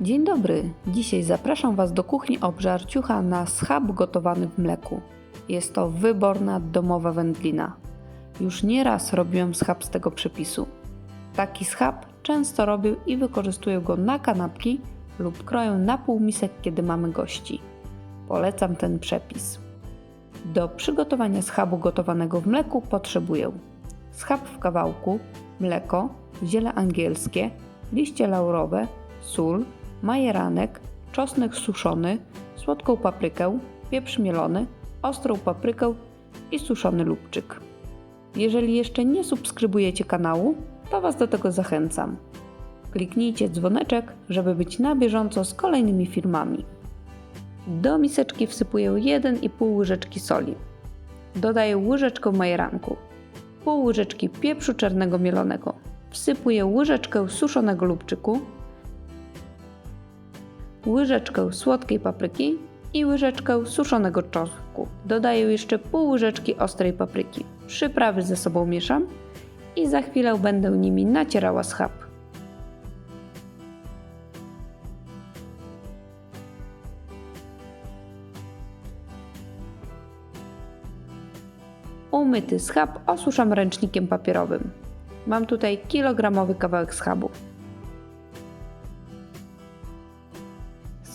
Dzień dobry. Dzisiaj zapraszam Was do kuchni obżarciucha na schab gotowany w mleku. Jest to wyborna domowa wędlina. Już nieraz robiłem schab z tego przepisu. Taki schab często robię i wykorzystuję go na kanapki lub kroję na półmisek, kiedy mamy gości. Polecam ten przepis. Do przygotowania schabu gotowanego w mleku potrzebuję schab w kawałku, mleko, ziele angielskie, liście laurowe, sól, majeranek, czosnek suszony, słodką paprykę, pieprz mielony, ostrą paprykę i suszony lubczyk. Jeżeli jeszcze nie subskrybujecie kanału, to Was do tego zachęcam. Kliknijcie dzwoneczek, żeby być na bieżąco z kolejnymi filmami. Do miseczki wsypuję 1,5 łyżeczki soli. Dodaję łyżeczkę majeranku, pół łyżeczki pieprzu czarnego mielonego. Wsypuję łyżeczkę suszonego lubczyku, łyżeczkę słodkiej papryki i łyżeczkę suszonego czosnku. Dodaję jeszcze pół łyżeczki ostrej papryki. Przyprawy ze sobą mieszam i za chwilę będę nimi nacierała schab. Umyty schab osuszam ręcznikiem papierowym. Mam tutaj kilogramowy kawałek schabu.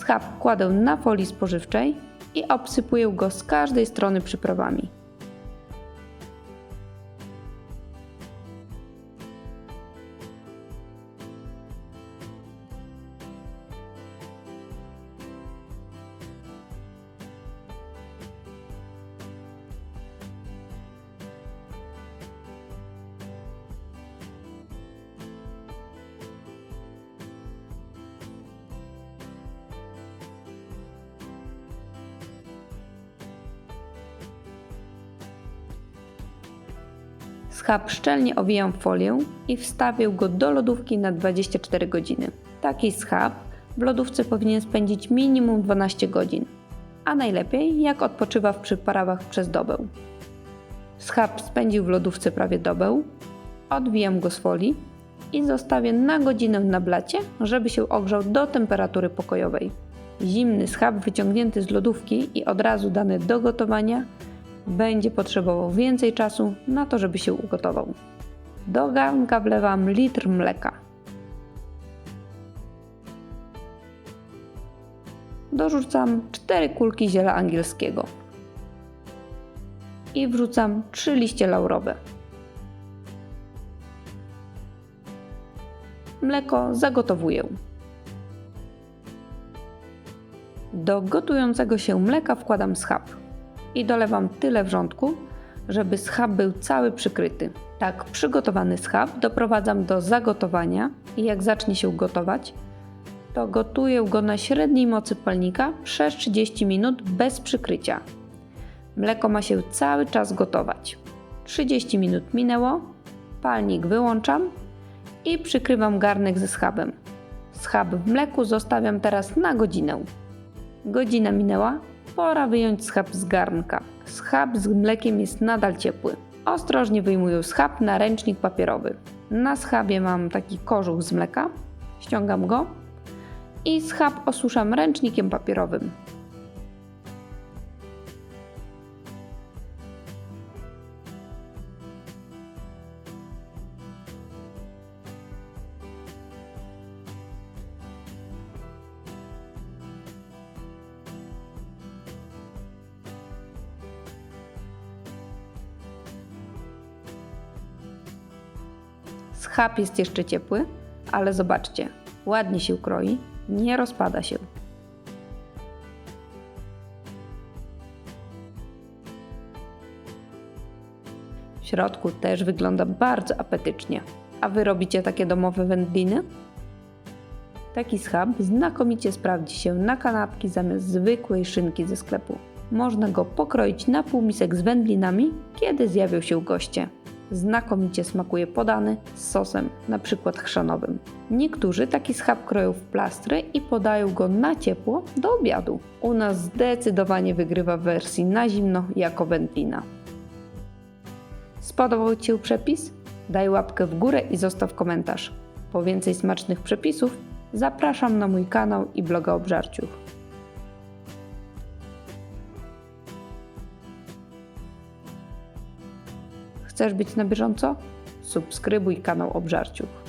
Schab kładę na folii spożywczej i obsypuję go z każdej strony przyprawami. Schab szczelnie owijam w folię i wstawię go do lodówki na 24 godziny. Taki schab w lodówce powinien spędzić minimum 12 godzin, a najlepiej jak odpoczywa w przyprawach przez dobę. Schab spędził w lodówce prawie dobę, odwijam go z folii i zostawię na godzinę na blacie, żeby się ogrzał do temperatury pokojowej. Zimny schab wyciągnięty z lodówki i od razu dany do gotowania będzie potrzebował więcej czasu na to, żeby się ugotował. Do garnka wlewam litr mleka. Dorzucam 4 kulki ziela angielskiego i wrzucam 3 liście laurowe. Mleko zagotowuję. Do gotującego się mleka wkładam schab i dolewam tyle wrzątku, żeby schab był cały przykryty. Tak przygotowany schab doprowadzam do zagotowania i jak zacznie się gotować, to gotuję go na średniej mocy palnika przez 30 minut bez przykrycia. Mleko ma się cały czas gotować. 30 minut minęło, palnik wyłączam i przykrywam garnek ze schabem. Schab w mleku zostawiam teraz na godzinę. Godzina minęła, pora wyjąć schab z garnka. Schab z mlekiem jest nadal ciepły. Ostrożnie wyjmuję schab na ręcznik papierowy. Na schabie mam taki kożuch z mleka, ściągam go i schab osuszam ręcznikiem papierowym. Schab jest jeszcze ciepły, ale zobaczcie, ładnie się kroi, nie rozpada się. W środku też wygląda bardzo apetycznie. A wy robicie takie domowe wędliny? Taki schab znakomicie sprawdzi się na kanapki zamiast zwykłej szynki ze sklepu. Można go pokroić na półmisek z wędlinami, kiedy zjawią się goście znakomicie smakuje podany z sosem, np. chrzanowym. Niektórzy taki schab kroją w plastry i podają go na ciepło do obiadu. U nas zdecydowanie wygrywa w wersji na zimno jako wędlina. Spodobał Ci się przepis? Daj łapkę w górę i zostaw komentarz. Po więcej smacznych przepisów Zapraszam na mój kanał i bloga Obżarciuch. Chcesz być na bieżąco? Subskrybuj kanał Obżarciuch.